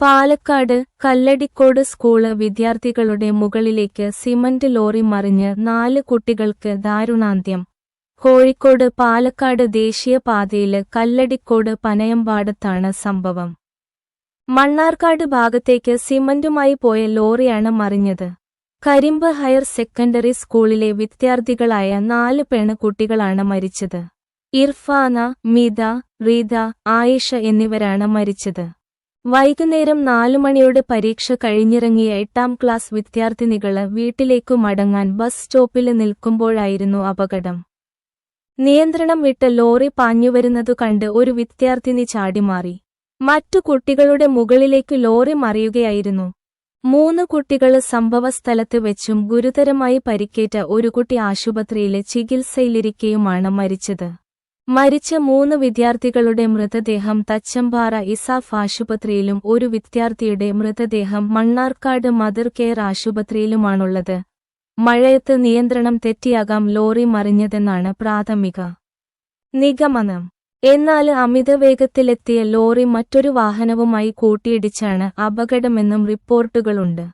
Palakkad Kalladikode school വിദ്യാർത്ഥികളുടെ മുകളിലേക്ക് cement lorry മറിഞ്ഞ് നാല് കുട്ടികൾക്ക് ദാരുണാന്ത്യം. കോഴിക്കോട് പാലക്കാട് ദേശീയപാതയിൽ കല്ലടിക്കോട് പനയമ്പാടത്താണ് സംഭവം. മണ്ണാർക്കാട് ഭാഗത്തേക്ക് സിമന്റുമായി പോയ ലോറിയാണ് മറിഞ്ഞത്. കരിമ്പ് ഹയർ സെക്കൻഡറി സ്കൂളിലെ വിദ്യാർത്ഥികളായ നാല് പെൺകുട്ടികളാണ് മരിച്ചത്. ഇർഫാന മിത റീത ആയിഷ എന്നിവരാണ് മരിച്ചത്. വൈകുന്നേരം നാലു മണിയോടെ പരീക്ഷ കഴിഞ്ഞിറങ്ങിയ എട്ടാം ക്ലാസ് വിദ്യാർത്ഥിനികൾ വീട്ടിലേക്കു മടങ്ങാൻ ബസ് സ്റ്റോപ്പിൽ നിൽക്കുമ്പോഴായിരുന്നു അപകടം. നിയന്ത്രണം വിട്ട് ലോറി പാഞ്ഞുവരുന്നതു കണ്ട് ഒരു വിദ്യാർത്ഥിനി ചാടിമാറി. മറ്റു കുട്ടികളുടെ മുകളിലേക്ക് ലോറി മറിയുകയായിരുന്നു. മൂന്ന് കുട്ടികൾ സംഭവസ്ഥലത്ത് വെച്ചും ഗുരുതരമായി പരിക്കേറ്റ ഒരു കുട്ടി ആശുപത്രിയിലെ ചികിത്സയിലിരിക്കെയുമാണ് മരിച്ചത്. മരിച്ച മൂന്ന് വിദ്യാർത്ഥികളുടെ മൃതദേഹം തച്ചമ്പാറ ഇസാഫ് ആശുപത്രിയിലും ഒരു വിദ്യാർത്ഥിയുടെ മൃതദേഹം മണ്ണാർക്കാട് മദർ കെയർ ആശുപത്രിയിലുമാണുള്ളത്. മഴയത്ത് നിയന്ത്രണം തെറ്റിയാകാം ലോറി മറിഞ്ഞതെന്നാണ് പ്രാഥമിക നിഗമനം. എന്നാൽ അമിതവേഗത്തിലെത്തിയ ലോറി മറ്റൊരു വാഹനവുമായി കൂട്ടിയിടിച്ചാണ് അപകടമെന്നും റിപ്പോർട്ടുകളുണ്ട്.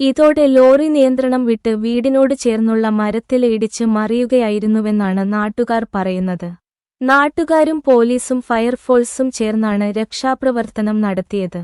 ഇതോടെ ലോറി നിയന്ത്രണം വിട്ട് വീടിനോട് ചേർന്നുള്ള മരത്തിലിടിച്ച് മറിയുകയായിരുന്നുവെന്നാണ് നാട്ടുകാർ പറയുന്നത്. നാട്ടുകാരും പോലീസും ഫയർഫോഴ്സും ചേർന്നാണ് രക്ഷാപ്രവർത്തനം നടത്തിയത്.